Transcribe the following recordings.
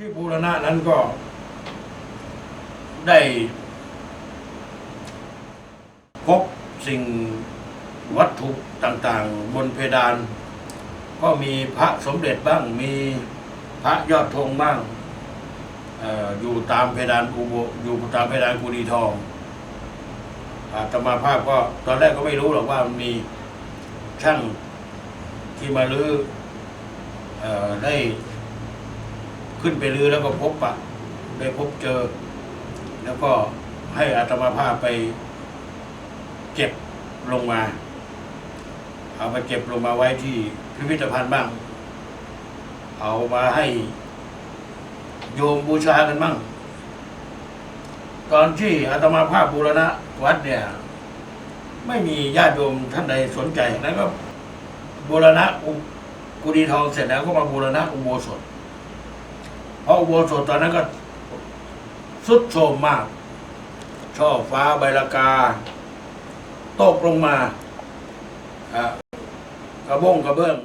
ที่บูรณะนั้นก็ได้พบสิ่งวัตถุต่างๆ บนเพดาน ก็มีพระสมเด็จบ้างมีพระยอดธงบ้างออยู่ตามเพดานกูโบอยู่ตามเพดานกูดีทองอาตมาภาพก็ตอนแรกก็ไม่รู้หรอกว่ามันมีช่างที่มาลื้อเออได้ ขึ้นไปลื้อแล้วก็พบปะได้พบเจอ แล้วก็ให้อาตมาภาพไปเก็บลงมา เอาไปเก็บลงมาไว้ที่พิพิธภัณฑ์บ้าง เอามาให้โยมบูชากันบ้าง ตอนที่อาตมาภาพบูรณะวัดเนี่ย ไม่มีญาติโยมท่านใดสนใจนั้นก็บูรณะอุกุฎีทองเสร็จแล้วก็มาบูรณะอุโบสถ ราะอุโบสถตอนนั้นก็สุดโทมมาก ช่อฟ้าใบละกา ตกลงมากระบงกระเบื้อง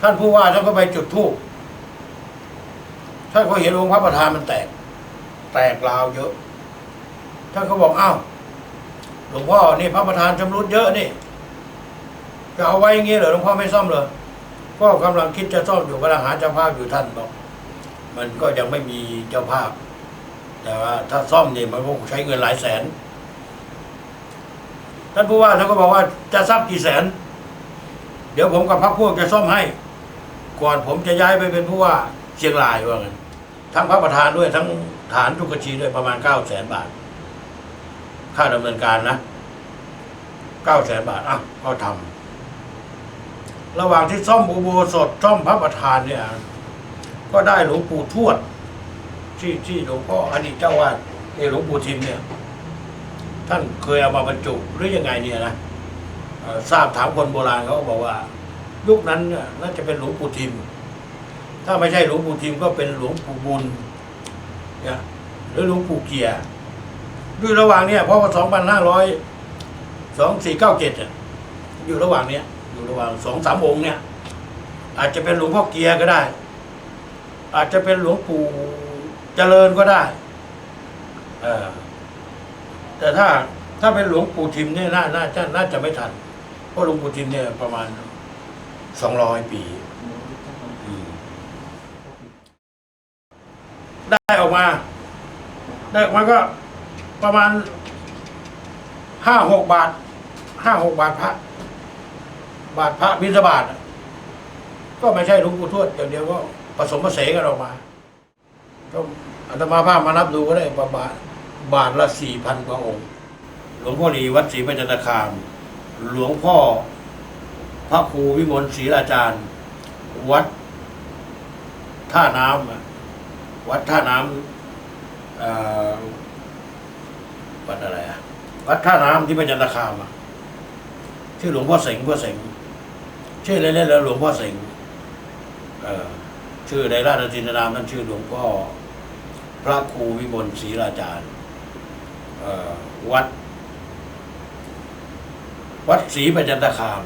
ท่านผู้ว่าท่านก็ไปจุดธูปท่านก็เห็นองค์พระประธานมันแตก แตกราวเยอะ ท่านก็บอกอ้าวหลวงพ่อนี่พระประธานชำรุดเยอะนี่จะเอาไว้อย่างงี้เหรอหลวงพ่อไม่ซ่อมเลยก็กำลังคิดจะซ่อมอยู่กำลังหาเจ้าภาพอยู่ท่านบอก มันก็ยังไม่มีเจ้าภาพ แต่ว่าถ้าซ่อมเนี่ยมันคงใช้เงินหลายแสน ท่านผู้ว่าท่านก็บอกว่าจะซักกี่แสน เดี๋ยวผมกับพรรคพวกจะซ่อมให้ ก่อนผมจะย้ายไปเป็นผู้ว่าเชียงรายว่างั้นทั้งพระประธานด้วยทั้งฐานทุกกชีด้วยประมาณเก้าแสนบาท ค่าดำเนินการนะเก้าแสนบาทอะก็ทำระหว่างที่ซ่อมอุโบสถซ่อมพระประธานเนี่ย ก็ได้หลวงปู่ทวด ที่ที่หลวงพ่ออดีตเจ้าวาดเอหลวงปู่ทิมเนี่ย ท่านเคยเอามาบรรจุหรือยังไงเนี่ยนะทราบถามคนโบราณเขาบอกว่ายุคนั้นน่าจะเป็นหลวงปู่ทิม ถ้าไม่ใช่หลวงปู่ทิมก็เป็นหลวงปู่บุญเนี่ยหรือหลวงปู่เกียร์ด้วยระหว่างเนี้ยเพราะว่าสองพันห้าร้อยสองสี่เก้าเจ็ดอยู่ระหว่างเนี้ยอยู่ระหว่างสองสามองค์เนี่ย อาจจะเป็นหลวงพ่อเกียร์ก็ได้ อาจจะเป็นหลวงปู่เจริญก็ได้แต่ถ้าถ้าเป็นหลวงปู่ทิมเนี่ยน่าน่าจะน่าจะไม่ทัน เพราะหลวงปู่ทิมเนี่ยประมาณสองร้อยปี ได้ออกมา ได้ออกมาก็ประมาณห้าหกบาทห้าหกบาทพระ บาทพระบิณฑบาตก็ไม่ใช่หลวงปู่ทวดอย่างเดียวก็ ผสมผสานกันออกมาก็อาตมาภาพมานับดูก็ได้ประมาณบาทละสี่พันกว่าองค์ หลวงพ่อหลีวัดศรีปัญจนคาม หลวงพ่อพระครูวิมลศรีราจารย์ วัดท่าน้ำวัดท่าน้ำเอ่อวัดอะไรอะวัดท่าน้ำที่ปัญจนคามอะชื่อหลวงพ่อเสงพ่อเสงชื่อเล่นๆแล้วหลวงพ่อเสงเอ่อ ชื่อในราชจินนามท่านชื่อหลวงพ่อพระครูวิมลศรีราจารย์วัด วัดศรีประจันคาม